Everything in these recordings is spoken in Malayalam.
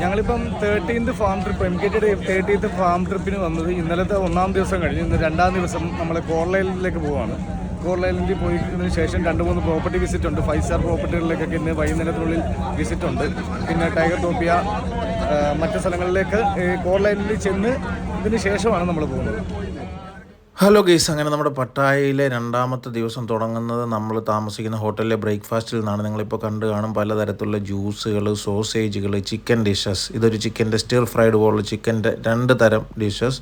ഞങ്ങളിപ്പം thirteenth fam trip M K ടിയുടെ തേർട്ടീൻത് ഫാം ട്രിപ്പിന് വന്നത് ഇന്നലത്തെ ഒന്നാം ദിവസം കഴിഞ്ഞ് ഇന്ന് രണ്ടാം ദിവസം നമ്മൾ കോർലൈനിലേക്ക് പോവാണ്. കോർലൈനിൽ പോയതിനു ശേഷം രണ്ട് മൂന്ന് പ്രോപ്പർട്ടി വിസിറ്റ് ഉണ്ട്. ഫൈവ് സ്റ്റാർ പ്രോപ്പർട്ടികളിലേക്കൊക്കെ ഇന്ന് വൈകുന്നേരത്തിനുള്ളിൽ വിസിറ്റ് ഉണ്ട്. പിന്നെ ടൈഗർ ടോപ്പിയ മറ്റ് സ്ഥലങ്ങളിലേക്ക് കോർലൈനിൽ ചെന്ന് ഇതിന് ശേഷമാണ് നമ്മൾ പോകുന്നത്. ഹലോ ഗെയ്സ് അങ്ങനെ നമ്മുടെ പട്ടായയിലെ രണ്ടാമത്തെ ദിവസം തുടങ്ങുന്നത് നമ്മൾ താമസിക്കുന്ന ഹോട്ടലിലെ ബ്രേക്ക്ഫാസ്റ്റിൽ നിന്നാണ് നിങ്ങളിപ്പോൾ കണ്ടു കാണും പലതരത്തിലുള്ള ജ്യൂസുകൾ സോസേജുകൾ ചിക്കൻ ഡിഷസ്. ഇതൊരു ചിക്കന്റെ സ്റ്റിർ ഫ്രൈഡ് പോലുള്ള ചിക്കന്റെ രണ്ട് തരം ഡിഷസ്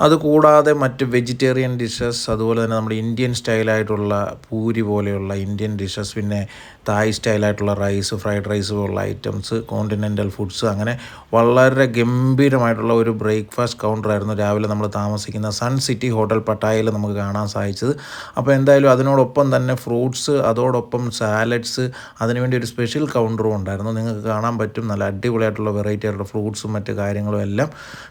അതുകൂടാതെ മറ്റ് വെജിറ്റേറിയൻ ഡിഷസ് അതുപോലെ തന്നെ നമ്മുടെ ഇന്ത്യൻ സ്റ്റൈലായിട്ടുള്ള പൂരി പോലെയുള്ള ഇന്ത്യൻ ഡിഷസ് പിന്നെ തായ് സ്റ്റൈലായിട്ടുള്ള റൈസ് ഫ്രൈഡ് റൈസ് പോലുള്ള ഐറ്റംസ് കോണ്ടിനെന്റൽ ഫുഡ്സ് അങ്ങനെ വളരെ ഗംഭീരമായിട്ടുള്ള ഒരു ബ്രേക്ക്ഫാസ്റ്റ് കൗണ്ടറായിരുന്നു രാവിലെ നമ്മൾ താമസിക്കുന്ന സൺ സിറ്റി ഹോട്ടൽ പട്ടായയിൽ നമുക്ക് കാണാൻ സാധിച്ചത്. അപ്പോൾ എന്തായാലും അതിനോടൊപ്പം തന്നെ ഫ്രൂട്ട്സ് അതോടൊപ്പം സാലഡ്സ് അതിനുവേണ്ടി ഒരു സ്പെഷ്യൽ കൗണ്ടറും ഉണ്ടായിരുന്നു. നിങ്ങൾക്ക് കാണാൻ പറ്റും. നല്ല അടിപൊളിയായിട്ടുള്ള വെറൈറ്റി ആയിട്ടുള്ള ഫ്രൂട്ട്സും മറ്റ് കാര്യങ്ങളും എല്ലാം.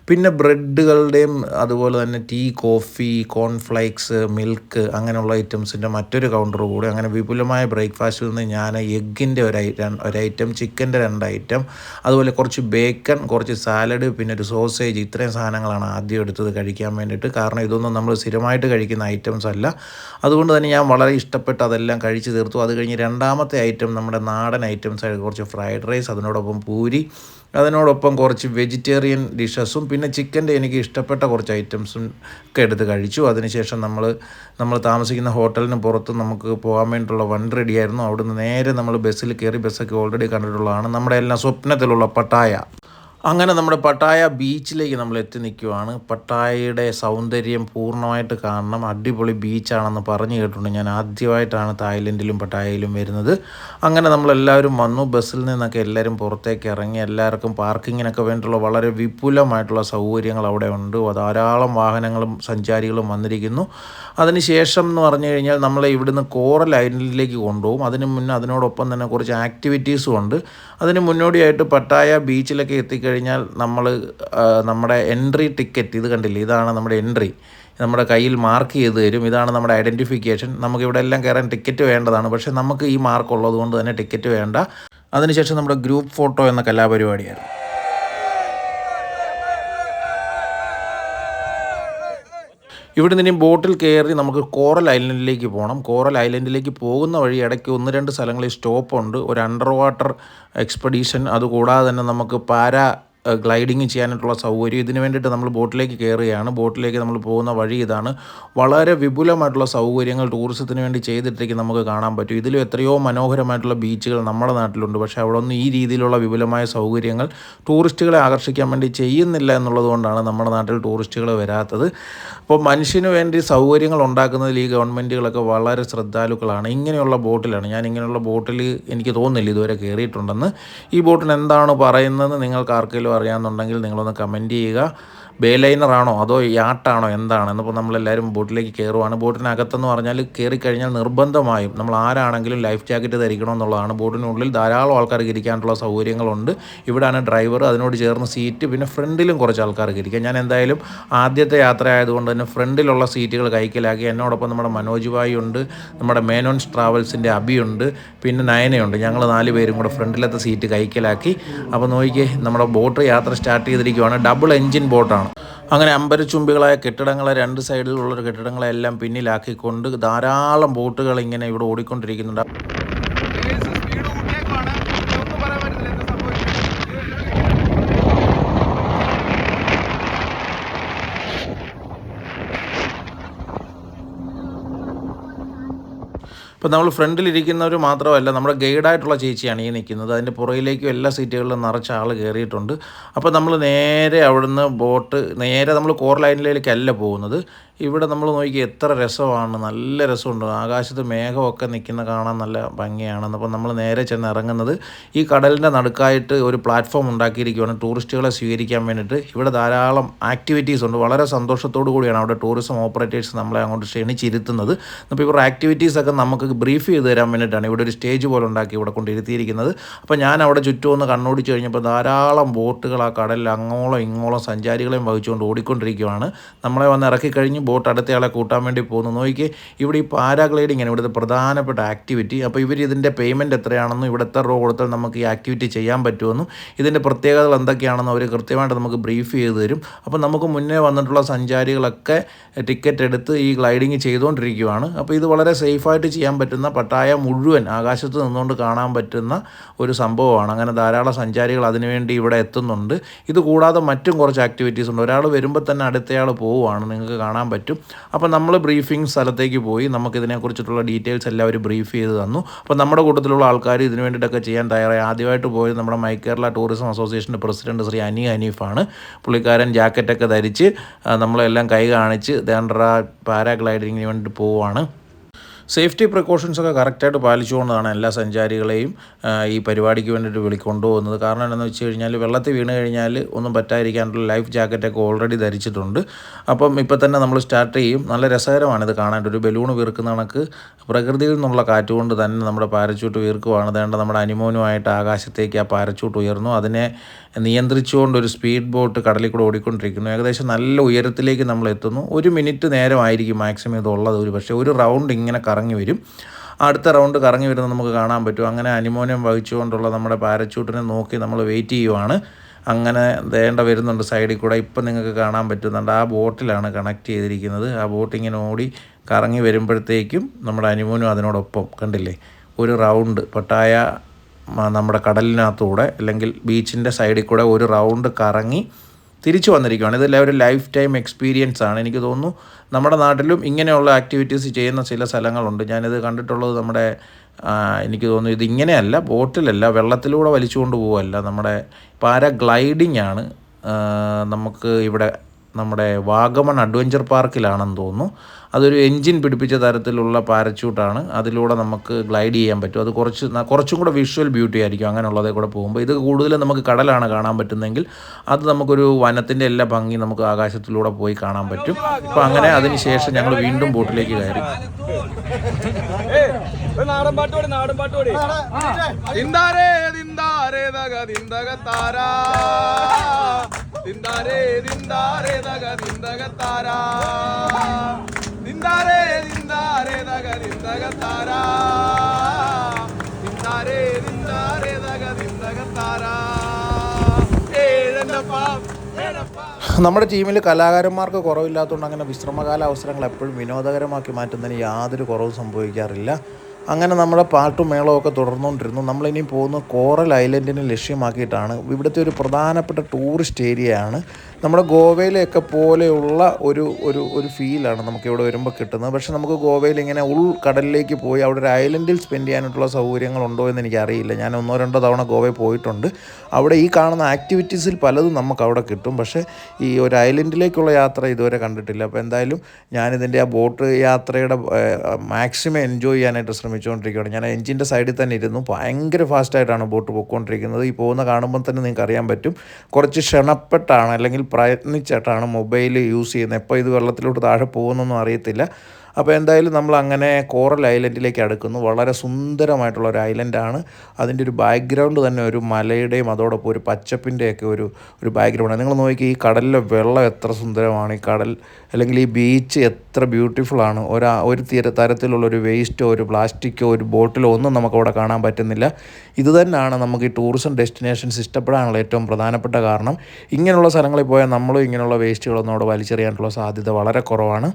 പിന്നെ ബ്രെഡുകളുടെയും അതുപോലെ തന്നെ ടീ കോഫി കോൺഫ്ലൈക്സ് മിൽക്ക് അങ്ങനെയുള്ള ഐറ്റംസിന്റെ മറ്റൊരു കൗണ്ടർ കൂടി അങ്ങനെ വിപുലമായ ബ്രേക്ക്ഫാസ്റ്റിൽ നിന്ന് ഞാൻ എഗ്ഗിന്റെ ഒരു ഐറ്റം ചിക്കന്റെ രണ്ട് ഐറ്റം അതുപോലെ കുറച്ച് ബേക്കൺ കുറച്ച് സാലഡ് പിന്നെ ഒരു സോസേജ് ഇത്രയും സാധനങ്ങളാണ് ആദ്യം എടുത്തത് കഴിക്കാൻ വേണ്ടിയിട്ട്. കാരണം ഇതൊന്നും നമ്മൾ സ്ഥിരമായിട്ട് കഴിക്കുന്ന ഐറ്റംസ് അല്ല. അതുകൊണ്ട് തന്നെ ഞാൻ വളരെ ഇഷ്ടപ്പെട്ട് അതെല്ലാം കഴിച്ച് തീർത്തു. അത് കഴിഞ്ഞ് രണ്ടാമത്തെ ഐറ്റം നമ്മുടെ നാടൻ ഐറ്റംസ് കുറച്ച് ഫ്രൈഡ് റൈസ് അതിനോടൊപ്പം പൂരി അതിനോടൊപ്പം കുറച്ച് വെജിറ്റേറിയൻ ഡിഷസും പിന്നെ ചിക്കന്റെ എനിക്ക് ഇഷ്ടപ്പെട്ട കുറച്ച് ഐറ്റംസും ഒക്കെ എടുത്ത് കഴിച്ചു. അതിനുശേഷം നമ്മൾ നമ്മൾ താമസിക്കുന്ന ഹോട്ടലിന് പുറത്ത് നമുക്ക് പോകാൻ വേണ്ടിയിട്ടുള്ള വൺ റെഡിയായിരുന്നു. അവിടുന്ന് നേരെ നമ്മൾ ബസ്സിൽ കയറി ബസ്സൊക്കെ ഓൾറെഡി കണ്ടിട്ടുള്ളതാണ്. നമ്മുടെ എല്ലാം സ്വപ്നത്തിലുള്ള പട്ടായ. അങ്ങനെ നമ്മുടെ പട്ടായ ബീച്ചിലേക്ക് നമ്മൾ എത്തി നിൽക്കുവാണ്. പട്ടായയുടെ സൗന്ദര്യം പൂർണമായിട്ട് കാണണം. അടിപൊളി ബീച്ചാണെന്ന് പറഞ്ഞു കേട്ടിട്ടുണ്ട്. ഞാൻ ആദ്യമായിട്ടാണ് തായ്ലൻഡിലും പട്ടായയിലും വരുന്നത്. അങ്ങനെ നമ്മളെല്ലാവരും വന്നു. ബസ്സിൽ നിന്നൊക്കെ എല്ലാവരും പുറത്തേക്ക് ഇറങ്ങി എല്ലാവർക്കും പാർക്കിങ്ങിനൊക്കെ വേണ്ടിയിട്ടുള്ള വളരെ വിപുലമായിട്ടുള്ള സൗകര്യങ്ങൾ അവിടെ ഉണ്ട്. ധാരാളം വാഹനങ്ങളും സഞ്ചാരികളും വന്നിരിക്കുന്നു. അതിനുശേഷം എന്ന് പറഞ്ഞു കഴിഞ്ഞാൽ നമ്മളെ ഇവിടുന്ന് കോറൽ ഐലൻഡിലേക്ക് കൊണ്ടുപോകും. അതിന് മുന്നേ അതിനോടൊപ്പം തന്നെ കുറച്ച് ആക്ടിവിറ്റീസും ഉണ്ട്. അതിന് മുന്നോടിയായിട്ട് പട്ടായ ബീച്ചിലൊക്കെ എത്തിക്കഴിഞ്ഞാൽ നമ്മൾ നമ്മുടെ എൻട്രി ടിക്കറ്റ് ഇത് കണ്ടില്ലേ? ഇതാണ് നമ്മുടെ എൻട്രി നമ്മുടെ കയ്യിൽ മാർക്ക് ചെയ്ത് തരും. ഇതാണ് നമ്മുടെ ഐഡന്റിഫിക്കേഷൻ നമുക്ക് ഇവിടെ എല്ലാം കയറാൻ ടിക്കറ്റ് വേണ്ടതാണ്. പക്ഷേ നമുക്ക് ഈ മാർക്ക് ഉള്ളത് കൊണ്ട് തന്നെ ടിക്കറ്റ് വേണ്ട. അതിനുശേഷം നമ്മുടെ ഗ്രൂപ്പ് ഫോട്ടോ എന്ന കലാപരിപാടിയായിരുന്നു. ഇവിടെ നിന്നും ബോട്ടിൽ കയറി നമുക്ക് കോറൽ ഐലൻഡിലേക്ക് പോകണം കോറൽ ഐലൻഡിലേക്ക് പോകുന്ന വഴി ഇടയ്ക്ക് ഒന്ന് രണ്ട് സ്ഥലങ്ങളിൽ സ്റ്റോപ്പുണ്ട്. ഒരു അണ്ടർ വാട്ടർ എക്സ്പെഡീഷൻ. അതുകൂടാതെ തന്നെ നമുക്ക് പാരാ ഗ്ലൈഡിങ് ചെയ്യാനായിട്ടുള്ള സൗകര്യം. ഇതിന് വേണ്ടിയിട്ട് നമ്മൾ ബോട്ടിലേക്ക് കയറുകയാണ്. ബോട്ടിലേക്ക് നമ്മൾ പോകുന്ന വഴി ഇതാണ്. വളരെ വിപുലമായിട്ടുള്ള സൗകര്യങ്ങൾ ടൂറിസത്തിന് വേണ്ടി ചെയ്തിട്ടേക്ക് നമുക്ക് കാണാൻ പറ്റും. ഇതിലും എത്രയോ മനോഹരമായിട്ടുള്ള ബീച്ചുകൾ നമ്മുടെ നാട്ടിലുണ്ട്. പക്ഷേ അവിടെ ഒന്നും ഈ രീതിയിലുള്ള വിപുലമായ സൗകര്യങ്ങൾ ടൂറിസ്റ്റുകളെ ആകർഷിക്കാൻ വേണ്ടി ചെയ്യുന്നില്ല എന്നുള്ളതുകൊണ്ടാണ് നമ്മുടെ നാട്ടിൽ ടൂറിസ്റ്റുകൾ വരാത്തത്. അപ്പോൾ മനുഷ്യന് വേണ്ടി സൗകര്യങ്ങൾ ഉണ്ടാക്കുന്നതിൽ ഈ ഗവൺമെന്റുകളൊക്കെ വളരെ ശ്രദ്ധാലുക്കളാണ്. ഇങ്ങനെയുള്ള ബോട്ടിലാണ്. ഞാൻ ഇങ്ങനെയുള്ള ബോട്ടിൽ എനിക്ക് തോന്നുന്നില്ല ഇതുവരെ കയറിയിട്ടുണ്ടെന്ന്. ഈ ബോട്ടിന് എന്താണ് പറയുന്നത് നിങ്ങൾക്ക് ആർക്കെങ്കിലും അറിയാമെന്നുണ്ടെങ്കിൽ നിങ്ങളൊന്ന് കമന്റ് ചെയ്യുക ബേ ലൈനറാണോ അതോ യാട്ടാണോ എന്താണ്? എന്നിപ്പോൾ നമ്മളെല്ലാവരും ബോട്ടിലേക്ക് കയറുവാണ് ബോട്ടിനകത്തെന്ന് പറഞ്ഞാൽ കയറി കഴിഞ്ഞാൽ നിർബന്ധമായും നമ്മൾ ആരാണെങ്കിലും ലൈഫ് ജാക്കറ്റ് ധരിക്കണം എന്നുള്ളതാണ്. ബോട്ടിനുള്ളിൽ ധാരാളം ആൾക്കാർക്ക് ഇരിക്കാനുള്ള സൗകര്യങ്ങളുണ്ട്. ഇവിടെയാണ് ഡ്രൈവർ അതിനോട് ചേർന്ന് സീറ്റ് പിന്നെ ഫ്രണ്ടിലും കുറച്ച് ആൾക്കാർക്ക് ഇരിക്കാം. ഞാൻ എന്തായാലും ആദ്യത്തെ യാത്ര ആയതുകൊണ്ട് തന്നെ ഫ്രണ്ടിലുള്ള സീറ്റുകൾ കൈക്കലാക്കി. എന്നോടൊപ്പം നമ്മുടെ മനോജ് ഭായി ഉണ്ട് നമ്മുടെ മേനോൻസ് ട്രാവൽസിന്റെ അബിയുണ്ട് പിന്നെ നയനയുണ്ട്. ഞങ്ങൾ നാല് പേരും കൂടെ ഫ്രണ്ടിലത്തെ സീറ്റ് കൈക്കലാക്കി. അപ്പോൾ നോക്കിയേ നമ്മുടെ ബോട്ട് യാത്ര സ്റ്റാർട്ട് ചെയ്തിരിക്കുവാണ്. ഡബിൾ എൻജിൻ ബോട്ടാണ്. അങ്ങനെ അമ്പരച്ചുംബികളായ കെട്ടിടങ്ങളെ രണ്ട് സൈഡിലുള്ള കെട്ടിടങ്ങളെല്ലാം പിന്നിലാക്കിക്കൊണ്ട് ധാരാളം ബോട്ടുകൾ ഇങ്ങനെ ഇവിടെ ഓടിക്കൊണ്ടിരിക്കുന്നുണ്ട്. ഇപ്പോൾ നമ്മൾ ഫ്രണ്ടിലിരിക്കുന്നവർ മാത്രമല്ല നമ്മുടെ ഗൈഡായിട്ടുള്ള ചേച്ചിയാണ് ഈ നിൽക്കുന്നത്. അതിന്റെ പുറകിലേക്കും എല്ലാ സീറ്റുകളിലും നിറച്ച ആൾ കയറിയിട്ടുണ്ട്. അപ്പോൾ നമ്മൾ നേരെ അവിടുന്ന് ബോട്ട് നേരെ നമ്മൾ കോർ ലൈനിലേക്കല്ല പോകുന്നത്. ഇവിടെ നമ്മൾ നോക്കി എത്ര രസമാണ്. നല്ല രസമുണ്ട്. ആകാശത്ത് മേഘമൊക്കെ നിൽക്കുന്ന കാണാൻ നല്ല ഭംഗിയാണ് അപ്പോൾ നമ്മൾ നേരെ ചെന്ന് ഇറങ്ങുന്നത് ഈ കടലിന്റെ നടുക്കായിട്ട് ഒരു പ്ലാറ്റ്ഫോം ഉണ്ടാക്കിയിരിക്കുകയാണ് ടൂറിസ്റ്റുകളെ സ്വീകരിക്കാൻ വേണ്ടിയിട്ട്. ഇവിടെ ധാരാളം ആക്ടിവിറ്റീസ് ഉണ്ട്. വളരെ സന്തോഷത്തോടു കൂടിയാണ് അവിടെ ടൂറിസം ഓപ്പറേറ്റേഴ്സ് നമ്മളെ അങ്ങോട്ട് ക്ഷണിച്ചിരുത്തുന്നത്. അപ്പോൾ ഇവരുടെ ആക്ടിവിറ്റീസൊക്കെ നമുക്ക് ബ്രീഫ് ചെയ്ത് തരാൻ വേണ്ടിയിട്ടാണ് ഇവിടെ ഒരു സ്റ്റേജ് പോലെ ഉണ്ടാക്കി ഇവിടെ കൊണ്ടിരുത്തിയിരിക്കുന്നത്. അപ്പോൾ ഞാൻ അവിടെ ചുറ്റും ഒന്ന് കണ്ണോടിച്ച് കഴിഞ്ഞപ്പോൾ ധാരാളം ബോട്ടുകൾ ആ കടലിൽ അങ്ങോളം ഇങ്ങോളം സഞ്ചാരികളെയും വഹിച്ചുകൊണ്ട് ഓടിക്കൊണ്ടിരിക്കുകയാണ് നമ്മളെ വന്ന് ഇറക്കി കഴിഞ്ഞ് ബോട്ട് അടുത്തയാളെ കൂട്ടാൻ വേണ്ടി പോകുന്നു. നോക്കി ഇവിടെ ഈ പാരാഗ്ലൈഡിംഗ് ആണ് ഇവിടുത്തെ പ്രധാനപ്പെട്ട ആക്ടിവിറ്റി അപ്പോൾ ഇവർ ഇതിന്റെ പേയ്മെന്റ് എത്രയാണെന്നും ഇവിടെ എത്ര രൂപ കൊടുത്താൽ നമുക്ക് ഈ ആക്ടിവിറ്റി ചെയ്യാൻ പറ്റുമെന്നും ഇതിന്റെ പ്രത്യേകതകൾ എന്തൊക്കെയാണെന്നും അവർ കൃത്യമായിട്ട് നമുക്ക് ബ്രീഫ് ചെയ്ത് തരും. അപ്പോൾ നമുക്ക് മുന്നേ വന്നിട്ടുള്ള സഞ്ചാരികളൊക്കെ ടിക്കറ്റ് എടുത്ത് ഈ ഗ്ലൈഡിങ് ചെയ്തുകൊണ്ടിരിക്കുകയാണ് അപ്പോൾ ഇത് വളരെ സേഫായിട്ട് ചെയ്യാൻ പറ്റുന്ന പട്ടായ മുഴുവൻ ആകാശത്ത് നിന്നുകൊണ്ട് കാണാൻ പറ്റുന്ന ഒരു സംഭവമാണ്. അങ്ങനെ ധാരാളം സഞ്ചാരികൾ അതിനുവേണ്ടി ഇവിടെ എത്തുന്നുണ്ട്. ഇത് കൂടാതെ മറ്റും കുറച്ച് ആക്ടിവിറ്റീസ് ഉണ്ട്. ഒരാൾ വരുമ്പോൾ തന്നെ അടുത്തയാൾ പോവുകയാണ് നിങ്ങൾക്ക് കാണാൻ പറ്റും. അപ്പോൾ നമ്മൾ ബ്രീഫിംഗ് സ്ഥലത്തേക്ക് പോയി നമുക്കിതിനെക്കുറിച്ചിട്ടുള്ള ഡീറ്റെയിൽസ് എല്ലാം അവർ ബ്രീഫ് ചെയ്ത് തന്നു. അപ്പോൾ നമ്മുടെ കൂട്ടത്തിലുള്ള ആൾക്കാർ ഇതിനു വേണ്ടിയിട്ടൊക്കെ ചെയ്യാൻ തയ്യാറായി. ആദ്യമായിട്ട് പോയത് നമ്മുടെ മൈ കേരള ടൂറിസം അസോസിയേഷന്റെ പ്രസിഡന്റ് ശ്രീ അനി ഹനീഫാണ്. പുള്ളിക്കാരൻ ജാക്കറ്റൊക്കെ ധരിച്ച് നമ്മളെല്ലാം കൈ കാണിച്ച് ദേണ്ടറ പാരാഗ്ലൈഡിങ്ങിന് വേണ്ടിയിട്ട് പോവുകയാണ് സേഫ്റ്റി പ്രിക്കോഷൻസ് ഒക്കെ കറക്റ്റായിട്ട് പാലിച്ചുകൊണ്ടാണ് എല്ലാ സഞ്ചാരികളെയും ഈ പരിപാടിക്ക് വേണ്ടിയിട്ട് വിളിക്കൊണ്ടു പോകുന്നത് കാരണം എന്താണെന്ന് വെച്ച് കഴിഞ്ഞാൽ വെള്ളത്തിൽ വീണ് കഴിഞ്ഞാൽ ഒന്നും പറ്റാതിരിക്കാനുള്ള ലൈഫ് ജാക്കറ്റൊക്കെ ഓൾറെഡി ധരിച്ചിട്ടുണ്ട്. അപ്പം ഇപ്പം തന്നെ നമ്മൾ സ്റ്റാർട്ട് ചെയ്യും. നല്ല രസകരമാണ് ഇത് കാണാൻ ഒരു ബലൂൺ വീർക്കുന്ന കണക്ക് പ്രകൃതിയിൽ നിന്നുള്ള കാറ്റ് കൊണ്ട് തന്നെ നമ്മുടെ പാരച്ചൂട്ട് വീർക്കുവാണ്. വേണ്ട നമ്മുടെ അനിമോനുമായിട്ട് ആകാശത്തേക്ക് ആ പാരച്ചൂട്ട് ഉയർന്നു. അതിനെ നിയന്ത്രിച്ചുകൊണ്ട് ഒരു സ്പീഡ് ബോട്ട് കടലിൽ കൂടെ ഓടിക്കൊണ്ടിരിക്കുന്നു. ഏകദേശം നല്ല ഉയരത്തിലേക്ക് നമ്മൾ എത്തുന്നു. ഒരു മിനിറ്റ് നേരമായിരിക്കും മാക്സിമം ഇതുള്ളത് ഒരു പക്ഷേ ഒരു റൗണ്ട് ഇങ്ങനെ കറങ്ങി വരും. അടുത്ത റൗണ്ട് കറങ്ങി വരുന്നത് നമുക്ക് കാണാൻ പറ്റും. അങ്ങനെ അനിമോനിയം വഹിച്ചുകൊണ്ടുള്ള നമ്മുടെ പാരച്ചൂട്ടിനെ നോക്കി നമ്മൾ വെയിറ്റ് ചെയ്യുവാണ്. അങ്ങനെ വേണ്ട വരുന്നുണ്ട് സൈഡിൽ കൂടെ. ഇപ്പം നിങ്ങൾക്ക് കാണാൻ പറ്റുന്നുണ്ട്. ആ ബോട്ടിലാണ് കണക്ട് ചെയ്തിരിക്കുന്നത്. ആ ബോട്ടിങ്ങനെ ഓടി കറങ്ങി വരുമ്പോഴത്തേക്കും നമ്മുടെ അനിമോനും അതിനോടൊപ്പം കണ്ടില്ലേ? ഒരു റൗണ്ട് പട്ടായ നമ്മുടെ കടലിനകത്തൂടെ അല്ലെങ്കിൽ ബീച്ചിന്റെ സൈഡിൽ കൂടെ ഒരു റൗണ്ട് കറങ്ങി തിരിച്ചു വന്നിരിക്കുകയാണ്. ഇതെല്ലാം ഒരു ലൈഫ് ടൈം എക്സ്പീരിയൻസ് ആണ് എനിക്ക് തോന്നുന്നു. നമ്മുടെ നാട്ടിലും ഇങ്ങനെയുള്ള ആക്ടിവിറ്റീസ് ചെയ്യുന്ന ചില സ്ഥലങ്ങളുണ്ട്. ഞാനിത് കണ്ടിട്ടുള്ളത് നമ്മുടെ എനിക്ക് തോന്നുന്നു ഇത് ബോട്ടിലല്ല വെള്ളത്തിലൂടെ വലിച്ചുകൊണ്ട് പോവല്ല. നമ്മുടെ പാരാഗ്ലൈഡിംഗ് ആണ് നമുക്ക് ഇവിടെ നമ്മുടെ വാഗമൺ അഡ്വഞ്ചർ പാർക്കിലാണെന്ന് തോന്നുന്നു. അതൊരു എൻജിൻ പിടിപ്പിച്ച തരത്തിലുള്ള പാരച്യൂട്ടാണ്. അതിലൂടെ നമുക്ക് ഗ്ലൈഡ് ചെയ്യാൻ പറ്റും. അത് കുറച്ച് കുറച്ചും കൂടെ വിഷ്വൽ ബ്യൂട്ടി ആയിരിക്കും അങ്ങനെയുള്ളതേ കൂടെ പോകുമ്പോൾ. ഇത് കൂടുതലും നമുക്ക് കടലാണ് കാണാൻ പറ്റുന്നതെങ്കിൽ അത് നമുക്കൊരു വനത്തിന്റെ എല്ലാ ഭംഗി നമുക്ക് ആകാശത്തിലൂടെ പോയി കാണാൻ പറ്റും. അപ്പോൾ അങ്ങനെ അതിന് ശേഷം ഞങ്ങൾ വീണ്ടും ബോട്ടിലേക്ക് കയറി. നാടൻ പാട്ടോടി നാടൻ പാട്ടോടി ദഗ താരാ. നമ്മുടെ ടീമിൽ കലാകാരന്മാർക്ക് കുറവില്ലാത്തതുകൊണ്ട് അങ്ങനെ വിശ്രമകാല അവസരങ്ങൾ എപ്പോഴും വിനോദകരമാക്കി മാറ്റുന്നതിന് യാതൊരു കുറവും സംഭവിക്കാറില്ല. അങ്ങനെ നമ്മുടെ പാട്ടും മേളവും ഒക്കെ തുടർന്നുകൊണ്ടിരുന്നു. നമ്മളിനി പോകുന്ന കോറൽ ഐലൻഡിനെ ലക്ഷ്യമാക്കിയിട്ടാണ് ഇവിടുത്തെ ഒരു പ്രധാനപ്പെട്ട ടൂറിസ്റ്റ് ഏരിയയാണ്. നമ്മുടെ ഗോവയിലെയൊക്കെ പോലെയുള്ള ഒരു ഒരു ഒരു ഫീലാണ് നമുക്ക് ഇവിടെ വരുമ്പോൾ കിട്ടുന്നത്. പക്ഷെ നമുക്ക് ഗോവയിൽ ഇങ്ങനെ ഉൾക്കടലിലേക്ക് പോയി അവിടെ ഒരു ഐലൻഡിൽ സ്പെൻഡ് ചെയ്യാനായിട്ടുള്ള സൗകര്യങ്ങളുണ്ടോ എന്ന് എനിക്കറിയില്ല. ഞാൻ ഒന്നോ രണ്ടോ തവണ ഗോവയിൽ പോയിട്ടുണ്ട്. അവിടെ ഈ കാണുന്ന ആക്ടിവിറ്റീസിൽ പലതും നമുക്ക് അവിടെ കിട്ടും. പക്ഷേ ഈ ഒരു ഐലൻഡിലേക്കുള്ള യാത്ര ഇതുവരെ കണ്ടിട്ടില്ല. അപ്പോൾ എന്തായാലും ഞാനിതിന്റെ ആ ബോട്ട് യാത്രയുടെ മാക്സിമം എൻജോയ് ചെയ്യാനായിട്ട് ശ്രമിച്ചുകൊണ്ടിരിക്കുകയാണ്. ഞാൻ എഞ്ചിന്റെ സൈഡിൽ തന്നെ ഇരുന്നു. ഭയങ്കര ഫാസ്റ്റായിട്ടാണ് ബോട്ട് പോയിക്കൊണ്ടിരിക്കുന്നത്. ഈ പോകുന്ന കാണുമ്പോൾ തന്നെ നിങ്ങൾക്ക് അറിയാൻ പറ്റും. കുറച്ച് ക്ഷണപ്പെട്ടാണ് അല്ലെങ്കിൽ പ്രയത്നിച്ചിട്ടാണ് മൊബൈൽ യൂസ് ചെയ്യുന്നത്. എപ്പോൾ ഇത് വെള്ളത്തിലോട്ട് താഴെ പോകുന്നൊന്നും അറിയത്തില്ല. അപ്പോൾ എന്തായാലും നമ്മൾ അങ്ങനെ കോറൽ ഐലൻഡിലേക്ക് അടുക്കുന്നു. വളരെ സുന്ദരമായിട്ടുള്ള ഒരു ഐലൻഡാണ്. അതിന്റെ ഒരു ബാക്ക്ഗ്രൗണ്ട് തന്നെ ഒരു മലയുടെയും അതോടൊപ്പം ഒരു പച്ചപ്പിന്റെയൊക്കെ ഒരു ഒരു ബാക്ക്ഗ്രൗണ്ട് നിങ്ങൾ നോക്കി ഈ കടലിലെ വെള്ളം എത്ര സുന്ദരമാണ്. ഈ കടൽ അല്ലെങ്കിൽ ഈ ബീച്ച് എത്ര ബ്യൂട്ടിഫുള്ളാണ് ഒരു ഒരു തീര തരത്തിലുള്ള ഒരു വേസ്റ്റോ ഒരു പ്ലാസ്റ്റിക്കോ ഒരു ബോട്ടിലോ ഒന്നും നമുക്കവിടെ കാണാൻ പറ്റുന്നില്ല. ഇത് തന്നെയാണ് നമുക്ക് ഈ ടൂറിസം ഡെസ്റ്റിനേഷൻസ് ഇഷ്ടപ്പെടാനുള്ള ഏറ്റവും പ്രധാനപ്പെട്ട കാരണം. ഇങ്ങനെയുള്ള സ്ഥലങ്ങളിൽ പോയാൽ നമ്മളും ഇങ്ങനെയുള്ള വേസ്റ്റുകളൊന്നും അവിടെ വലിച്ചെറിയാനുള്ള സാധ്യത വളരെ കുറവാണ്.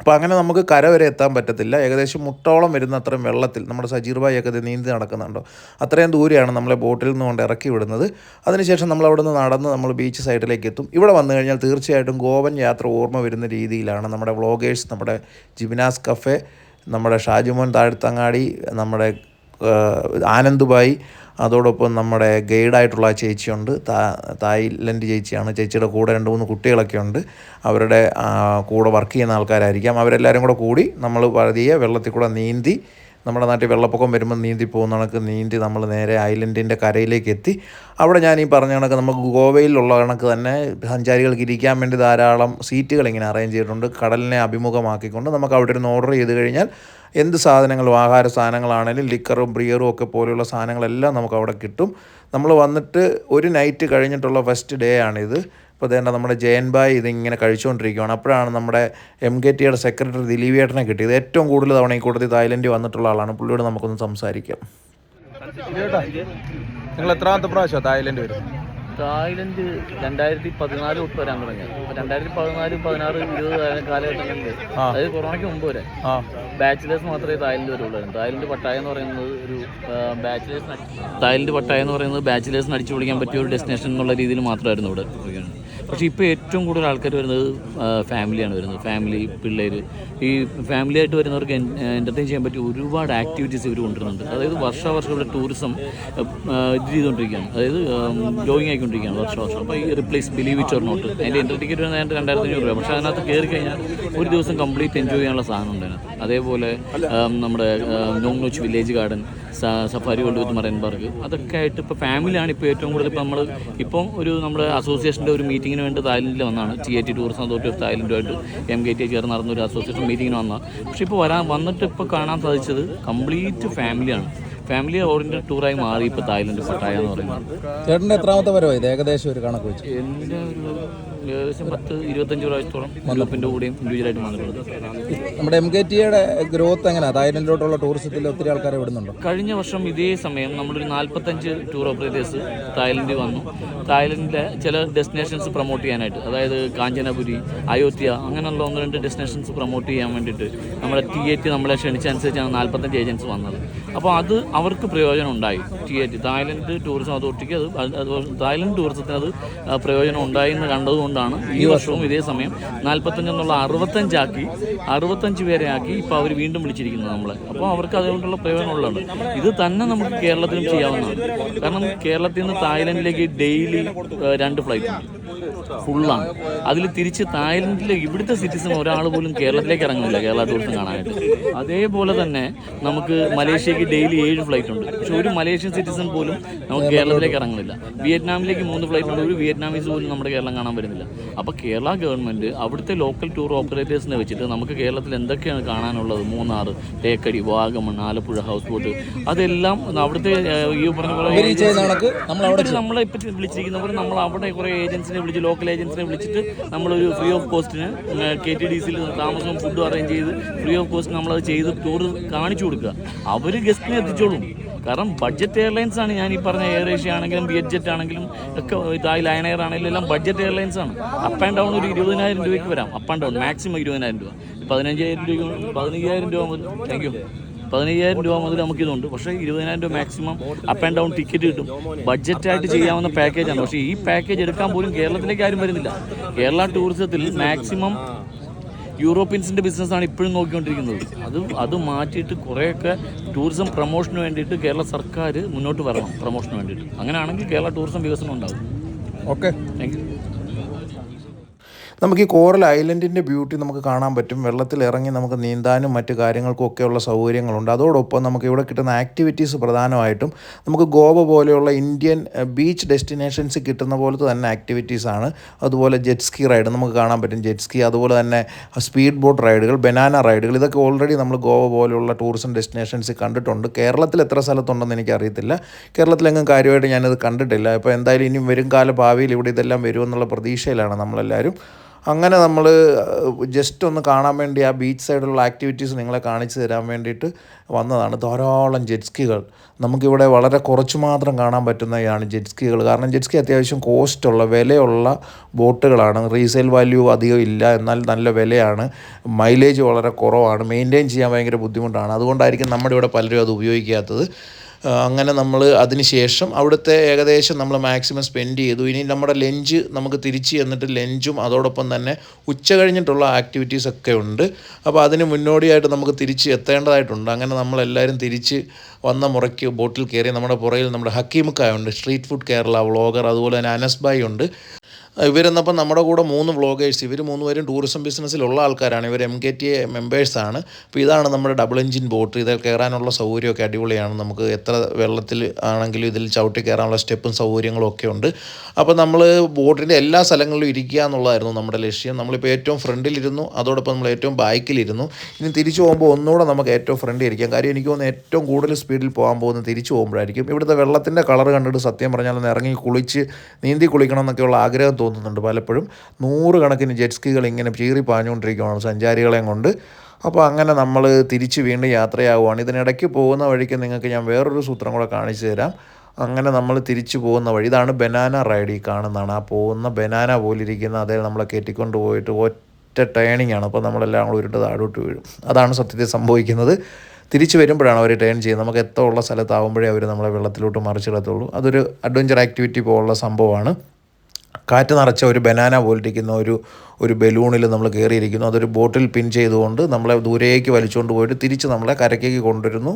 അപ്പോൾ അങ്ങനെ നമുക്ക് കര വരെ എത്താൻ പറ്റത്തില്ല. ഏകദേശം മുട്ടോളം വരുന്ന അത്രയും വെള്ളത്തിൽ നമ്മുടെ സജീർ ഭായി ഒക്കെ നീന്തി നടക്കുന്നുണ്ടോ. അത്രയും ദൂരെയാണ് നമ്മളെ ബോട്ടിൽ നിന്ന് കൊണ്ട് ഇറക്കി വിടുന്നത്. അതിനുശേഷം നമ്മൾ അവിടെ നിന്ന് നടന്ന് നമ്മൾ ബീച്ച് സൈഡിലേക്ക് എത്തും. ഇവിടെ വന്നു കഴിഞ്ഞാൽ തീർച്ചയായിട്ടും ഗോവൻ യാത്ര ഓർമ്മ വരുന്ന രീതിയിലാണ് നമ്മുടെ വ്ളോഗേഴ്സ് നമ്മുടെ ജിമിനാസ് കഫേ നമ്മുടെ ഷാജുമോൻ താഴ്ത്തങ്ങാടി നമ്മുടെ ആനന്ദുബായി അതോടൊപ്പം നമ്മുടെ ഗൈഡായിട്ടുള്ള ആ ചേച്ചിയുണ്ട് തായ്ലൻഡ് ചേച്ചിയാണ്. ചേച്ചിയുടെ കൂടെ രണ്ട് മൂന്ന് കുട്ടികളൊക്കെ ഉണ്ട്. അവരുടെ കൂടെ വർക്ക് ചെയ്യുന്ന ആൾക്കാരായിരിക്കാം. അവരെല്ലാവരും കൂടെ കൂടി നമ്മൾ പതിയെ വെള്ളത്തിൽ കൂടെ നീന്തി നമ്മുടെ നാട്ടിൽ വെള്ളപ്പൊക്കം വരുമ്പോൾ നീന്തി പോകുന്ന കണക്ക് നീന്തി നമ്മൾ നേരെ ഐലൻഡിന്റെ കരയിലേക്ക് എത്തി. അവിടെ ഞാൻ ഈ പറഞ്ഞ കണക്ക് നമുക്ക് ഗോവയിലുള്ള കണക്ക് തന്നെ സഞ്ചാരികൾക്ക് ഇരിക്കാൻ വേണ്ടി ധാരാളം സീറ്റുകൾ ഇങ്ങനെ അറേഞ്ച് ചെയ്തിട്ടുണ്ട്. കടലിനെ അഭിമുഖമാക്കിക്കൊണ്ട് നമുക്ക് അവിടെ ഇരുന്ന് ഓർഡർ ചെയ്ത് കഴിഞ്ഞാൽ എന്ത് സാധനങ്ങളും ആഹാര സാധനങ്ങളാണെങ്കിലും ലിക്കറും ബ്രിയറും ഒക്കെ പോലെയുള്ള സാധനങ്ങളെല്ലാം നമുക്ക് അവിടെ കിട്ടും. നമ്മൾ വന്നിട്ട് ഒരു നൈറ്റ് കഴിഞ്ഞിട്ടുള്ള ഫസ്റ്റ് ഡേ ആണിത്. അപ്പോൾ തന്നെ നമ്മുടെ ജയൻ ബായ് ഇതിങ്ങനെ കഴിച്ചുകൊണ്ടിരിക്കുകയാണ് അപ്പോഴാണ് നമ്മുടെ എം കെ ടിയുടെ സെക്രട്ടറി ദിലീപേട്ടനെ കിട്ടിയത്. ഏറ്റവും കൂടുതൽ തവണ ഈ കൂട്ടത്തിൽ തായ്ലൻഡിൽ വന്നിട്ടുള്ള ആളാണ്. പുള്ളിയോട് നമുക്കൊന്ന് സംസാരിക്കാം. നിങ്ങൾ എത്രാമത്തെ പ്രാവശ്യം തായ്ലൻഡ് വരും തായ്ലൻഡ് രണ്ടായിരത്തി പതിനാല് തൊട്ട് വരാൻ തുടങ്ങി രണ്ടായിരത്തി പതിനാല് പതിനാറ് ഇരുപത് കാലഘട്ടങ്ങളിൽ അതായത് കൊറോണയ്ക്ക് മുമ്പ് വരെ. ആ. ബാച്ചിലേഴ്സ് മാത്രമേ തായ്ലൻഡ് വരുള്ളൂ തായ്ലൻഡ് പട്ടായ എന്ന് പറയുന്നത് ഒരു ബാച്ചിലേഴ്സ് തായ്ലൻഡ് പട്ടായ എന്ന് പറയുന്നത് ബാച്ചിലേഴ്സിന് അടിച്ചു പൊളിക്കാൻ പറ്റിയ ഒരു ഡെസ്റ്റിനേഷൻ എന്നുള്ള രീതിയിൽ മാത്രമായിരുന്നു ഇവിടെ പക്ഷേ ഇപ്പോൾ ഏറ്റവും കൂടുതൽ ആൾക്കാർ വരുന്നത് ഫാമിലിയാണ് വരുന്നത്. ഫാമിലി പിള്ളേർ ഈ ഫാമിലി ആയിട്ട് വരുന്നവർക്ക് എന്റർടൈൻ ചെയ്യാൻ പറ്റിയ ഒരുപാട് ആക്ടിവിറ്റീസ് ഇവർ കൊണ്ടുവരുന്നുണ്ട്. അതായത് വർഷാവർഷം ഇവിടെ ടൂറിസം ഇത് ചെയ്തുകൊണ്ടിരിക്കുകയാണ്. അതായത് ഗ്രോയിങ് ആയിക്കൊണ്ടിരിക്കുകയാണ് വർഷാവർഷം. അപ്പോൾ ഈ replace believe it or not അതിന്റെ എൻട്രി ടിക്കറ്റ് വരുന്നത് രണ്ടായിരത്തി അഞ്ഞൂറ് രൂപ പക്ഷേ അതിനകത്ത് കയറി കഴിഞ്ഞാൽ ഒരു ദിവസം കംപ്ലീറ്റ് എൻജോയ് ചെയ്യാനുള്ള സാധനം ഉണ്ട് അതിനകത്ത്. അതേപോലെ നമ്മുടെ Nong Nooch village garden safari world with marine park അതൊക്കെ ആയിട്ട് ഇപ്പോൾ ഫാമിലിയാണ് ഇപ്പോൾ ഏറ്റവും കൂടുതൽ ഇപ്പോൾ നമ്മൾ ഇപ്പം ഒരു നമ്മുടെ അസോസിയേഷന്റെ ഒരു മീറ്റിങ്ങിന് വേണ്ടി തായ്ലൻഡിൽ വന്നാണ്. T A T tourism authority of തായ്ലൻഡുമായിട്ട് M K T ചേർന്ന് നടന്ന ഒരു അസോസിയേഷൻ മീറ്റിങ്ങിന് വന്നാൽ പക്ഷേ ഇപ്പോൾ വരാൻ വന്നിട്ട് ഇപ്പോൾ കാണാൻ സാധിച്ചത് കംപ്ലീറ്റ് ഫാമിലിയാണ് ഫാമിലി ഓറിയന്റഡ് ടൂറായി മാറി ഇപ്പോൾ തായ്ലൻഡ് പട്ടായ എന്ന് പറയുന്നത്. ചേട്ടന്റെ എത്രാമത്തെ ഇത്? ഏകദേശം ഒരു കണക്ക് വെച്ച്. എന്റെ ഒരു ഏകദേശം പത്ത് ഇരുപത്തഞ്ച് പ്രാവശ്യത്തോളം ഗ്രൂപ്പിന്റെ കൂടെയും ഇൻഡിവിജ്വലായിട്ട് വന്നിട്ടുണ്ട്. നമ്മുടെ എം കെ ടിയുടെ ഗ്രോത്ത് എങ്ങനെയാണ് തായ്ലൻഡിലോട്ടുള്ള ടൂറിസത്തിൽ ഒത്തിരി ആൾക്കാരെ വിടുന്നുണ്ട് കഴിഞ്ഞ വർഷം ഇതേ സമയം നമ്മളൊരു നാൽപ്പത്തഞ്ച് ടൂർ ഓപ്പറേറ്റേഴ്സ് തായ്ലൻഡിൽ വന്നു. തായ്ലൻഡിലെ ചില ഡെസ്റ്റിനേഷൻസ് പ്രൊമോട്ട് ചെയ്യാനായിട്ട് അതായത് കാഞ്ചനപുരി അയോധ്യ അങ്ങനെയുള്ള ഒന്ന് രണ്ട് ഡെസ്റ്റിനേഷൻസ് പ്രൊമോട്ട് ചെയ്യാൻ വേണ്ടിയിട്ട് നമ്മുടെ ടി എ ടി നമ്മളെ ക്ഷണിച്ചനുസരിച്ചാണ് നാൽപ്പത്തഞ്ച് ഏജൻസ് വന്നത്. അപ്പോൾ അത് അവർക്ക് പ്രയോജനം ഉണ്ടായി T A T Thailand tourism അതോറിറ്റിക്ക് അത് തായ്ലൻഡ് ടൂറിസത്തിന് അത് പ്രയോജനം ഉണ്ടായി എന്ന് കണ്ടതുകൊണ്ടാണ് ഈ വർഷവും ഇതേ സമയം നാൽപ്പത്തഞ്ച് എന്നുള്ള അറുപത്തഞ്ചാക്കി അറുപത്തഞ്ച് പേരെ ആക്കി ഇപ്പോൾ അവർ വീണ്ടും വിളിച്ചിരിക്കുന്നത് നമ്മളെ. അപ്പോൾ അവർക്ക് അതുകൊണ്ടുള്ള പ്രയോജനമുള്ളതാണ്. ഇത് തന്നെ നമുക്ക് കേരളത്തിലും ചെയ്യാവുന്നതാണ്. കാരണം കേരളത്തിൽ നിന്ന് തായ്ലൻഡിലേക്ക് ഡെയിലി രണ്ട് ഫ്ലൈറ്റ് ഫുള്ളാണ്. അതിൽ തിരിച്ച് തായ്ലൻഡിലെ ഇവിടുത്തെ സിറ്റിസൺ ഒരാൾ പോലും കേരളത്തിലേക്ക് ഇറങ്ങുന്നില്ല കേരള ടൂറിസം കാണാനായിട്ട്. അതേപോലെ തന്നെ നമുക്ക് മലേഷ്യക്ക് ഡെയിലി ഏഴ് ഫ്ലൈറ്റ് ഉണ്ട്. പക്ഷെ ഒരു മലേഷ്യൻ സിറ്റിസൺ പോലും നമുക്ക് കേരളത്തിലേക്ക് ഇറങ്ങുന്നില്ല. വിയറ്റ്നാമിലേക്ക് മൂന്ന് ഫ്ലൈറ്റ് ഉണ്ട്. ഒരു വിയറ്റ്നാമീസ് പോലും നമ്മുടെ കേരളം കാണാൻ വരുന്നില്ല. അപ്പോൾ കേരള ഗവൺമെന്റ് അവിടുത്തെ ലോക്കൽ ടൂർ ഓപ്പറേറ്റേഴ്സിനെ വെച്ചിട്ട് നമുക്ക് കേരളത്തിൽ എന്തൊക്കെയാണ് കാണാനുള്ളത്? മൂന്നാർ തേക്കടി വാഗമൺ ആലപ്പുഴ ഹൗസ് ബോട്ട് അതെല്ലാം അവിടുത്തെ ഈ പറഞ്ഞ പോലെ നമ്മളെ ഇപ്പം വിളിച്ചിരിക്കുന്നവർ നമ്മൾ അവിടെ കുറേ ഏജൻസിനെ വിളിച്ച് ലോക്കൽ ഏജൻസിനെ വിളിച്ചിട്ട് നമ്മളൊരു ഫ്രീ ഓഫ് കോസ്റ്റിന് കെ ടി ഡി സിയിൽ താമസവും ഫുഡും അറേഞ്ച് ചെയ്ത് ഫ്രീ ഓഫ് കോസ്റ്റ് നമ്മളത് ചെയ്ത് ടൂർ കാണിച്ചു കൊടുക്കുക. അവർ ഗസ്റ്റിനെ എത്തിച്ചോളും. കാരണം ബഡ്ജറ്റ് എയർലൈൻസ് ആണ് ഞാൻ ഈ പറഞ്ഞ എയർ ഏഷ്യ ആണെങ്കിലും വിയറ്റ് ആണെങ്കിലും ഒക്കെ ഇതായി ലയൺ എയർ ആണെങ്കിലും എല്ലാം ബഡ്ജറ്റ് എയർലൈൻസ് ആണ്. അപ്പ് ആൻഡ് ഡൗൺ ഒരു ഇരുപതിനായിരം രൂപയ്ക്ക് വരാം. അപ്പ് ആൻഡ് ഡൗൺ മാക്സിമം ഇരുപതിനായിരം രൂപ. പതിനഞ്ചായിരം രൂപ പതിനയ്യായിരം രൂപ മുതൽ താങ്ക് യു പതിനയ്യായിരം രൂപ മുതൽ നമുക്കിതുണ്ട്. പക്ഷേ ഇരുപതിനായിരം രൂപ maximum up and down ticket കിട്ടും. ബഡ്ജറ്റായിട്ട് ചെയ്യാവുന്ന പാക്കേജാണ് പക്ഷേ ഈ പാക്കേജ് എടുക്കാൻ പോലും കേരളത്തിലേക്ക് ആരും വരുന്നില്ല. കേരള ടൂറിസത്തിൽ മാക്സിമം യൂറോപ്യൻസിന്റെ ബിസിനസ്സാണ് ഇപ്പോഴും നോക്കിക്കൊണ്ടിരിക്കുന്നത്. അത് അത് മാറ്റിയിട്ട് കുറേയൊക്കെ ടൂറിസം പ്രൊമോഷന് വേണ്ടിയിട്ട് കേരള സർക്കാർ മുന്നോട്ട് വരണം പ്രൊമോഷന് വേണ്ടിയിട്ട്. അങ്ങനെയാണെങ്കിൽ കേരള ടൂറിസം വികസനം ഉണ്ടാകും ഓക്കെ. താങ്ക് യു നമുക്ക് ഈ കോറൽ ഐലൻഡിന്റെ ബ്യൂട്ടി നമുക്ക് കാണാൻ പറ്റും. വെള്ളത്തിൽ ഇറങ്ങി നമുക്ക് നീന്താനും മറ്റു കാര്യങ്ങൾക്കും ഒക്കെയുള്ള സൗകര്യങ്ങളുണ്ട്. അതോടൊപ്പം നമുക്ക് ഇവിടെ കിട്ടുന്ന ആക്ടിവിറ്റീസ് പ്രധാനമായിട്ടും നമുക്ക് ഗോവ പോലെയുള്ള ഇന്ത്യൻ ബീച്ച് ഡെസ്റ്റിനേഷൻസ് കിട്ടുന്ന പോലത്തെ തന്നെ ആക്ടിവിറ്റീസാണ് അതുപോലെ ജെറ്റ് സ്കി റൈഡ് നമുക്ക് കാണാൻ പറ്റും. ജെറ്റ് സ്കി അതുപോലെ തന്നെ സ്പീഡ് ബോട്ട് റൈഡുകൾ ബനാന റൈഡുകൾ ഇതൊക്കെ ഓൾറെഡി നമ്മൾ ഗോവ പോലെയുള്ള ടൂറിസം ഡെസ്റ്റിനേഷൻസ് കണ്ടിട്ടുണ്ട്. കേരളത്തിൽ എത്ര സ്ഥലത്തുണ്ടെന്ന് എനിക്കറിയത്തില്ല. കേരളത്തിലെങ്ങും കാര്യമായിട്ട് ഞാനിത് കണ്ടിട്ടില്ല. ഇപ്പോൾ എന്തായാലും ഇനി വരും കാല ഭാവിയിൽ ഇവിടെ ഇതെല്ലാം വരുമെന്നുള്ള പ്രതീക്ഷയിലാണ് നമ്മളെല്ലാവരും. അങ്ങനെ നമ്മൾ ജസ്റ്റ് ഒന്ന് കാണാൻ വേണ്ടി ആ ബീച്ച് സൈഡിലുള്ള ആക്ടിവിറ്റീസ് നിങ്ങളെ കാണിച്ചു തരാൻ വേണ്ടിയിട്ട് വന്നതാണ്. ധാരാളം ജെറ്റ് സ്കികൾ നമുക്കിവിടെ വളരെ കുറച്ച് മാത്രം കാണാൻ പറ്റുന്നതാണ് ജെറ്റ് സ്കികൾ കാരണം ജെറ്റ് സ്കി അത്യാവശ്യം കോസ്റ്റുള്ള വിലയുള്ള ബോട്ടുകളാണ്. റീസെയിൽ വാല്യൂ അധികം ഇല്ല. എന്നാൽ നല്ല വിലയാണ്. മൈലേജ് വളരെ കുറവാണ്. മെയിന്റെയിൻ ചെയ്യാൻ ഭയങ്കര ബുദ്ധിമുട്ടാണ്. അതുകൊണ്ടായിരിക്കും നമ്മുടെ ഇവിടെ പലരും അത് ഉപയോഗിക്കാത്തത്. അങ്ങനെ നമ്മൾ അതിന് ശേഷം അവിടുത്തെ ഏകദേശം നമ്മൾ മാക്സിമം സ്പെൻഡ് ചെയ്തു. ഇനി നമ്മുടെ ലഞ്ച് നമുക്ക് തിരിച്ച് ചെന്നിട്ട് ലഞ്ചും അതോടൊപ്പം തന്നെ ഉച്ച കഴിഞ്ഞിട്ടുള്ള ആക്ടിവിറ്റീസ് ഒക്കെ ഉണ്ട്. അപ്പോൾ അതിന് മുന്നോടിയായിട്ട് നമുക്ക് തിരിച്ച് എത്തേണ്ടതായിട്ടുണ്ട്. അങ്ങനെ നമ്മളെല്ലാവരും തിരിച്ച് വന്ന മുറയ്ക്ക് ബോട്ടിൽ കയറി നമ്മുടെ പുറയിൽ നമ്മുടെ ഹക്കീമുക്കായ ഉണ്ട്. സ്ട്രീറ്റ് ഫുഡ് കേരള വ്ളോഗർ അതുപോലെ തന്നെ അനസ് ബായി ഉണ്ട്. ഇവരെന്നപ്പം നമ്മുടെ കൂടെ മൂന്ന് വ്ളോഗേഴ്സ് ഇവർ മൂന്ന് പേരും ടൂറിസം ബിസിനസ്സിലുള്ള ആൾക്കാരാണ്. ഇവർ എം കെ ടി എ മെമ്പേഴ്സാണ് അപ്പോൾ ഇതാണ് നമ്മുടെ ഡബിൾ എഞ്ചിൻ ബോട്ട് ഇതിൽ കയറാനുള്ള സൗകര്യമൊക്കെ അടിപൊളിയാണ്. നമുക്ക് എത്ര വെള്ളത്തിൽ ആണെങ്കിലും ഇതിൽ ചവിട്ടി കയറാനുള്ള സ്റ്റെപ്പും സൗകര്യങ്ങളും ഒക്കെ ഉണ്ട്. അപ്പോൾ നമ്മൾ ബോട്ടിന്റെ എല്ലാ സ്ഥലങ്ങളിലും ഇരിക്കുക എന്നുള്ളതായിരുന്നു നമ്മുടെ ലക്ഷ്യം. നമ്മളിപ്പോൾ ഏറ്റവും ഫ്രണ്ടിലിരുന്നു. അതോടൊപ്പം നമ്മൾ ഏറ്റവും ബാക്കിലിരുന്നു. ഇനി തിരിച്ചു പോകുമ്പോൾ ഒന്നുകൂടെ നമുക്ക് ഏറ്റവും ഫ്രണ്ടിൽ ഇരിക്കാം കാര്യം എനിക്ക് തോന്നുന്നു ഏറ്റവും കൂടുതൽ സ്പീഡിൽ പോകാൻ പോകുന്നത് തിരിച്ചു പോകുമ്പോഴായിരിക്കും. ഇവിടുത്തെ വെള്ളത്തിന്റെ കളർ കണ്ടിട്ട് സത്യം പറഞ്ഞാൽ ഒന്ന് ഇറങ്ങി കുളിച്ച് നീന്തി കുളിക്കണം എന്നൊക്കെയുള്ള ആഗ്രഹം തോന്നുന്നുണ്ട് പലപ്പോഴും. നൂറുകണക്കിന് ജെറ്റ് സ്കികൾ ഇങ്ങനെ ചീറി പാഞ്ഞുകൊണ്ടിരിക്കുകയാണ് സഞ്ചാരികളെയും കൊണ്ട്. അപ്പോൾ അങ്ങനെ നമ്മൾ തിരിച്ച് വീണ്ടും യാത്രയാവുകയാണ് ഇതിനിടയ്ക്ക് പോകുന്ന വഴിക്ക് നിങ്ങൾക്ക് ഞാൻ വേറൊരു സൂത്രം കൂടെ കാണിച്ചു തരാം. അങ്ങനെ നമ്മൾ തിരിച്ചു പോകുന്ന വഴി ഇതാണ് ബനാന റൈഡ് ഈ കാണുന്നതാണ്. ആ പോകുന്ന ബനാന പോലിരിക്കുന്ന അതേ നമ്മളെ കയറ്റിക്കൊണ്ട് പോയിട്ട് ഒറ്റ ടേണിംഗ് ആണ്. അപ്പോൾ നമ്മളെല്ലാം കൂടെ ഉരുട്ട് താഴോട്ട് വീഴും. അതാണ് സത്യത്തിൽ സംഭവിക്കുന്നത്. തിരിച്ചു വരുമ്പോഴാണ് അവർ ടേൺ ചെയ്യുന്നത്. നമുക്ക് എത്ര ഉള്ള സ്ഥലത്താവുമ്പോഴേ അവർ നമ്മളെ വെള്ളത്തിലോട്ട് മറിച്ചിടത്തുള്ളൂ. അതൊരു അഡ്വഞ്ചർ ആക്ടിവിറ്റി പോലുള്ള സംഭവമാണ്. കാറ്റ് നിറച്ച ഒരു ബനാന പോലിരിക്കുന്ന ഒരു ഒരു ബലൂണിൽ നമ്മൾ കയറിയിരിക്കുന്നു. അതൊരു ബോട്ടിൽ പിൻ ചെയ്തുകൊണ്ട് നമ്മളെ ദൂരേക്ക് വലിച്ചുകൊണ്ട് പോയിട്ട് തിരിച്ച് നമ്മളെ കരയ്ക്കേക്ക് കൊണ്ടുവരുന്നു.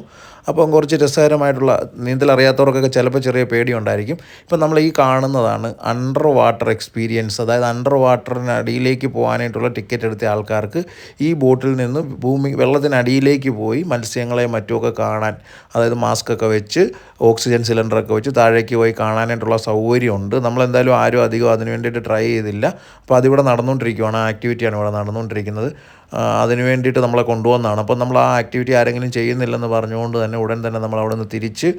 അപ്പം കുറച്ച് രസകരമായിട്ടുള്ള നീന്തൽ അറിയാത്തവർക്കൊക്കെ ചിലപ്പോൾ ചെറിയ പേടിയുണ്ടായിരിക്കും. ഇപ്പം നമ്മൾ ഈ കാണുന്നതാണ് അണ്ടർ വാട്ടർ എക്സ്പീരിയൻസ് അതായത് അണ്ടർ വാട്ടറിന് അടിയിലേക്ക് പോകാനായിട്ടുള്ള ടിക്കറ്റ് എടുത്ത ആൾക്കാർക്ക് ഈ ബോട്ടിൽ നിന്ന് ഭൂമി വെള്ളത്തിനടിയിലേക്ക് പോയി മത്സ്യങ്ങളെ മറ്റുമൊക്കെ കാണാൻ അതായത് മാസ്ക് ഒക്കെ വെച്ച് ഓക്സിജൻ സിലിണ്ടറൊക്കെ വെച്ച് താഴേക്ക് പോയി കാണാനായിട്ടുള്ള സൗകര്യമുണ്ട്. നമ്മളെന്തായാലും ആരും അധികം അതിന് വേണ്ടിയിട്ട് ട്രൈ ചെയ്തില്ല. അപ്പോൾ അതിവിടെ നടന്നുകൊണ്ടിരിക്കുകയാണ് ആ ആക്ടിവിറ്റിയാണ് ഇവിടെ നടന്നുകൊണ്ടിരിക്കുന്നത്. അതിന് വേണ്ടിയിട്ട് നമ്മളെ കൊണ്ടുവന്നതാണ് അപ്പം നമ്മൾ ആ ആക്ടിവിറ്റി ആരെങ്കിലും ചെയ്യുന്നില്ലെന്ന് പറഞ്ഞുകൊണ്ട് തന്നെ ഉടൻ തന്നെ നമ്മൾ അവിടെ നിന്ന് തിരിച്ച്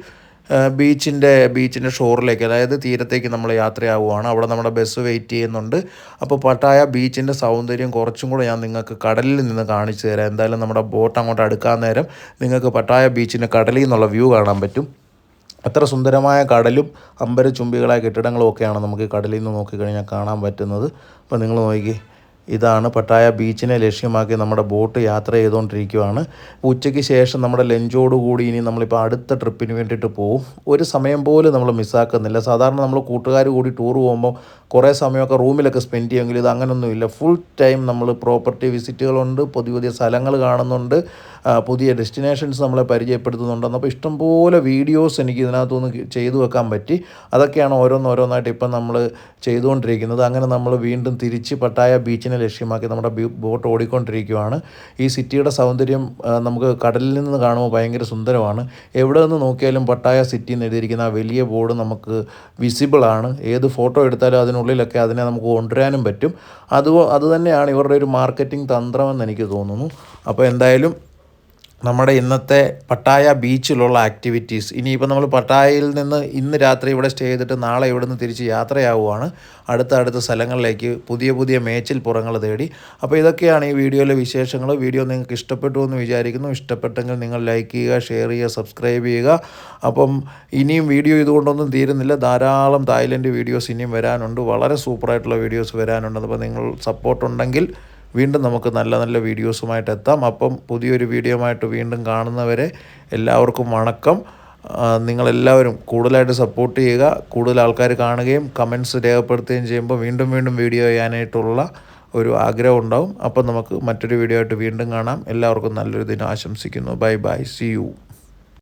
ബീച്ചിന്റെ ബീച്ചിന്റെ ഷോറിലേക്ക് അതായത് തീരത്തേക്ക് നമ്മൾ യാത്രയാവുകയാണ് അവിടെ നമ്മുടെ ബസ് വെയിറ്റ് ചെയ്യുന്നുണ്ട്. അപ്പോൾ പട്ടായ ബീച്ചിന്റെ സൗന്ദര്യം കുറച്ചും കൂടെ ഞാൻ നിങ്ങൾക്ക് കടലിൽ നിന്ന് കാണിച്ചു തരാം. എന്തായാലും നമ്മുടെ ബോട്ട് അങ്ങോട്ട് അടുക്കാൻ നേരം നിങ്ങൾക്ക് പട്ടായ ബീച്ചിന്റെ കടലിൽ നിന്നുള്ള വ്യൂ കാണാൻ പറ്റും. അത്ര സുന്ദരമായ കടലും അമ്പരചുംബികളായ കെട്ടിടങ്ങളും ഒക്കെയാണ് നമുക്ക് കടലിൽ നിന്ന് നോക്കിക്കഴിഞ്ഞാൽ കാണാൻ പറ്റുന്നത്. അപ്പോൾ നിങ്ങൾ നോക്കി ഇതാണ് പട്ടായ ബീച്ചിനെ ലക്ഷ്യമാക്കി നമ്മുടെ ബോട്ട് യാത്ര ചെയ്തുകൊണ്ടിരിക്കുകയാണ്. ഉച്ചയ്ക്ക് ശേഷം നമ്മുടെ ലഞ്ചോടുകൂടി ഇനി നമ്മളിപ്പോൾ അടുത്ത ട്രിപ്പിന് വേണ്ടിയിട്ട് പോകും ഒരു സമയം പോലും നമ്മൾ മിസ്സാക്കുന്നില്ല. സാധാരണ നമ്മൾ കൂട്ടുകാർ കൂടി ടൂർ പോകുമ്പോൾ കുറേ സമയമൊക്കെ റൂമിലൊക്കെ സ്പെൻഡ് ചെയ്യുമെങ്കിൽ ഇത് അങ്ങനെയൊന്നുമില്ല ഫുൾ ടൈം നമ്മൾ പ്രോപ്പർട്ടി വിസിറ്റുകളുണ്ട് പുതിയ പുതിയ സ്ഥലങ്ങൾ കാണുന്നുണ്ട്. പുതിയ ഡെസ്റ്റിനേഷൻസ് നമ്മളെ പരിചയപ്പെടുത്തുന്നുണ്ടെന്ന് അപ്പോൾ ഇഷ്ടംപോലെ വീഡിയോസ് എനിക്ക് ഇതിനകത്തുനിന്ന് ചെയ്തു വെക്കാൻ പറ്റി. അതൊക്കെയാണ് ഓരോന്നോരോന്നായിട്ട് ഇപ്പം നമ്മൾ ചെയ്തുകൊണ്ടിരിക്കുന്നത്. അങ്ങനെ നമ്മൾ വീണ്ടും തിരിച്ച് പട്ടായ ബീച്ചിനെ ലക്ഷ്യമാക്കി നമ്മുടെ ബോട്ട് ഓടിക്കൊണ്ടിരിക്കുകയാണ് ഈ സിറ്റിയുടെ സൗന്ദര്യം നമുക്ക് കടലിൽ നിന്ന് കാണുമ്പോൾ ഭയങ്കര സുന്ദരമാണ്. എവിടെ നിന്ന് നോക്കിയാലും പട്ടായ സിറ്റി എന്ന് എഴുതിയിരിക്കുന്ന ആ വലിയ ബോർഡ് നമുക്ക് വിസിബിളാണ് ഏത് ഫോട്ടോ എടുത്താലും അതിനുള്ളിലൊക്കെ അതിനെ നമുക്ക് കൊണ്ടുവരാനും പറ്റും. അത് അതുതന്നെയാണ് ഇവരുടെ ഒരു മാർക്കറ്റിംഗ് തന്ത്രമെന്ന് എനിക്ക് തോന്നുന്നു. അപ്പോൾ എന്തായാലും നമ്മുടെ ഇന്നത്തെ പട്ടായ ബീച്ചിലുള്ള ആക്ടിവിറ്റീസ് ഇനിയിപ്പോൾ നമ്മൾ പട്ടായയിൽ നിന്ന് ഇന്ന് രാത്രി ഇവിടെ സ്റ്റേ ചെയ്തിട്ട് നാളെ ഇവിടെ നിന്ന് തിരിച്ച് യാത്രയാവുകയാണ് അടുത്ത അടുത്ത സ്ഥലങ്ങളിലേക്ക് പുതിയ പുതിയ മേച്ചിൽ പുറങ്ങൾ തേടി. അപ്പോൾ ഇതൊക്കെയാണ് ഈ വീഡിയോയിലെ വിശേഷങ്ങൾ. വീഡിയോ നിങ്ങൾക്ക് ഇഷ്ടപ്പെട്ടു എന്ന് വിചാരിക്കുന്നു. ഇഷ്ടപ്പെട്ടെങ്കിൽ നിങ്ങൾ ലൈക്ക് ചെയ്യുക ഷെയർ ചെയ്യുക സബ്സ്ക്രൈബ് ചെയ്യുക. അപ്പം ഇനിയും വീഡിയോ ഇതുകൊണ്ടൊന്നും തീരുന്നില്ല. ധാരാളം തായ്ലൻഡ് വീഡിയോസ് ഇനിയും വരാനുണ്ട്. വളരെ സൂപ്പറായിട്ടുള്ള വീഡിയോസ് വരാനുണ്ട്. അപ്പോൾ നിങ്ങൾ സപ്പോർട്ടുണ്ടെങ്കിൽ വീണ്ടും നമുക്ക് നല്ല നല്ല വീഡിയോസുമായിട്ട് എത്താം. അപ്പം പുതിയൊരു വീഡിയോയുമായിട്ട് വീണ്ടും കാണുന്നവരെ എല്ലാവർക്കും വണക്കം. നിങ്ങളെല്ലാവരും കൂടുതലായിട്ട് സപ്പോർട്ട് ചെയ്യുക. കൂടുതൽ ആൾക്കാർ കാണുകയും കമൻസ് രേഖപ്പെടുത്തുകയും ചെയ്യുമ്പോൾ വീണ്ടും വീണ്ടും വീഡിയോ ചെയ്യാനായിട്ടുള്ള ഒരു ആഗ്രഹം ഉണ്ടാവും. അപ്പം നമുക്ക് മറ്റൊരു വീഡിയോ ആയിട്ട് വീണ്ടും കാണാം. എല്ലാവർക്കും നല്ലൊരു ദിനം ആശംസിക്കുന്നു. Bye bye C U